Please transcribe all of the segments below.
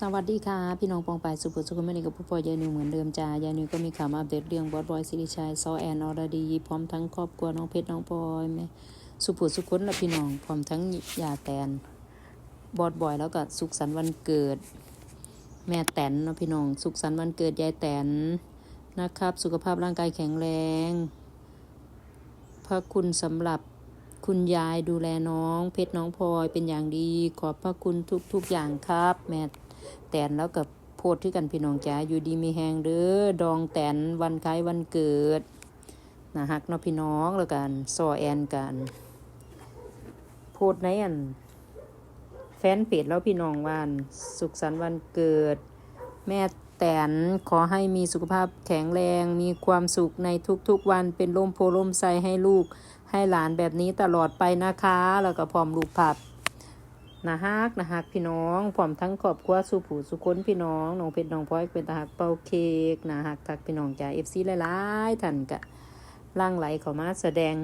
สวัสดีค่ะ พี่น้องปองปายสุภสุขไม่ได้กับผู้ปอยยายนิวเหมือนเดิมจ้ายายนิวก็มีข่าวมาอัปเดตเรื่องบอสบอยสิริชัยซอแอนอรดี พร้อมทั้งครอบครัวน้องเพชรน้องปอยแม่สุภสุขคนและพี่น้องพร้อมทั้งยาแตนบอสบอยแล้วก็สุขสันต์วันเกิด แม่แตนเนาะพี่น้อง สุขสันต์วันเกิดยายแตนนะครับ สุขภาพร่างกายแข็งแรง พระคุณสำหรับคุณยายดูแลน้อง เพชรน้องพลอยเป็นอย่างดี ขอบพระคุณทุกๆอย่างครับ แม่ แตนแล้วกับโพดที่กันพี่น้องจ๋าอยู่ดีมีแหงเด้อดองแตนวันคล้ายวันเกิดนะฮักเนาะพี่น้องแล้วกันซอแอนกันโพดในอัน แฟนเพจแล้วพี่น้องวาอันสุขสันต์วันเกิด แม่แตนขอให้มีสุขภาพแข็งแรง มีความสุขในทุกๆวันเป็นร่มโพล่มไทรให้ลูก ให้หลานแบบนี้ตลอดไปนะคะ แล้วก็พร้อมลูกผัด นะฮักนะฮักพี่น้องพร้อมทั้งครอบครัวสุผูสุคนพี่น้องน้องเพชรน้องพลอยเป็นตาฮักเป่าเค้กนะฮักทักพี่น้องจ่าเอฟซีหลายๆท่านกะล่างไหลเข้ามาแสดง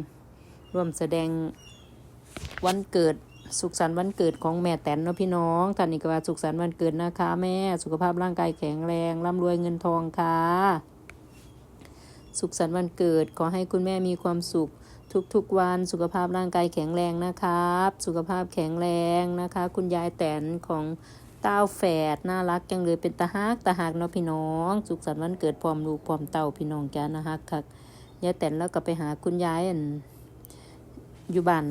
ร่วมแสดงวันเกิดสุขสันต์วันเกิดของแม่แตนเนาะพี่น้องท่านนี่ก็ว่าสุขสันต์วันเกิดนะคะ แม่สุขภาพร่างกายแข็งแรงร่ำรวยเงินทองค่ะ สุขสันต์วันเกิดขอให้คุณแม่มีความสุข ทุกๆวันสุขภาพร่างกายแข็งแรงนะครับ สุขภาพแข็งแรงนะคะ คุณยายแตนของเต้าแฝดน่ารักจังเลยเป็นตาฮักตาฮักเนาะพี่น้อง สุขสันต์วันเกิดพร้อมลูกพร้อมเต้าพี่น้องจ้านะฮักคักยายแตนแล้วก็ไปหาคุณยายอันอยู่บ้าน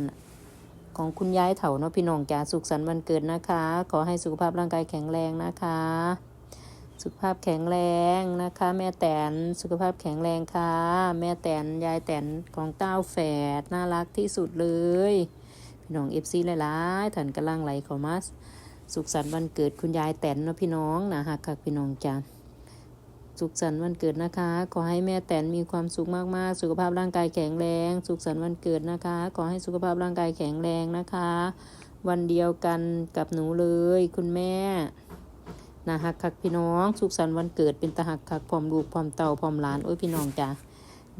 ของคุณยายเถาเนาะพี่น้องจ๋าสุขสันต์วันเกิดนะคะ ขอให้สุขภาพร่างกายแข็งแรงนะคะ สุขภาพแข็งแรงนะคะ แม่แตนสุขภาพแข็งแรงค่ะ แม่แตนยายแตนของเต้าแฝดน่ารักที่สุดเลย พี่น้องเอฟซีหลายๆท่านกำลังไหลเขามาสุขสันต์วันเกิดคุณยายแตนนะพี่น้องนะฮักคักพี่น้องจ้าสุขสันต์วันเกิดนะคะ ขอให้แม่แตนมีความสุขมากๆ สุขภาพร่างกายแข็งแรง สุขสันต์วันเกิดนะคะ ขอให้สุขภาพร่างกายแข็งแรงนะคะ วันเดียวกันกับหนูเลย คุณแม่ นะฮักคักพี่น้อง สุขสันต์วันเกิดเป็นตาหักคักพร้อมลูกพร้อมเต่าพร้อมหลานโอ้ยพี่น้องจ้า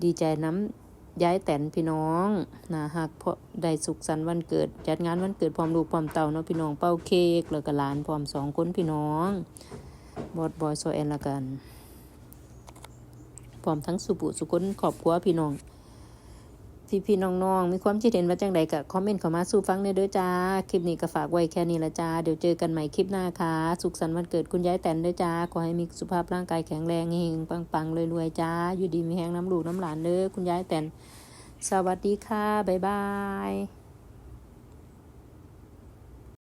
ดีใจน้ำย้ายแตนพี่น้องนะฮักเพราะได้สุขสันต์วันเกิด จัดงานวันเกิดพร้อมลูกพร้อมเต่าเนาะพี่น้องเป้าเค้กแล้วก็หลานพร้อมสองคนพี่น้องบอดบอยโซแอนละกันพร้อมทั้งสุบุสุคนขอบครัวพี่น้อง พี่พี่น้องน้องๆ มีความคิดเห็นว่าจังใดก็คอมเมนต์เข้ามาสู่ฟังเด้อเด้อจ้า คลิปนี้ก็ฝากไว้แค่นี้ละจ้า เดี๋ยวเจอกันใหม่คลิปหน้าค่ะ สุขสันต์วันเกิดคุณยายแตนเด้อจ้า ขอให้มีสุขภาพร่างกายแข็งแรงเฮงปังๆรวยๆจ้า อยู่ดีมีแหงน้ำลูกน้ำหลานเด้อคุณยายแตน สวัสดีค่ะ บ๊ายบาย